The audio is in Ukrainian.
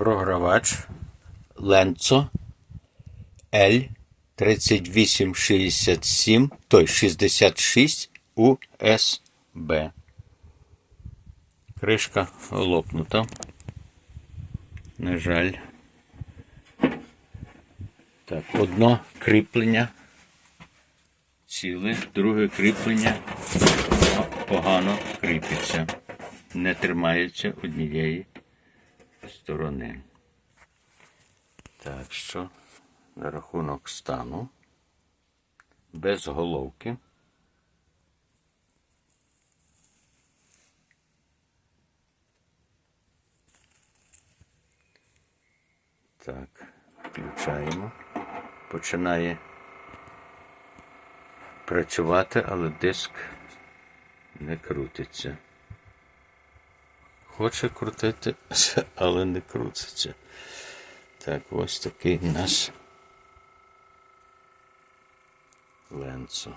програвач Ленцо L3867, той 66 USB. Кришка лопнута. На жаль. Так, одно кріплення ціле, друге кріплення погано кріпиться. Не тримається однієї сторони. Так що на рахунок стану без головки. Так, включаємо. Починає працювати, але диск не крутиться. Хоче крутити, але не крутиться. Так, ось такий у нас ленцо.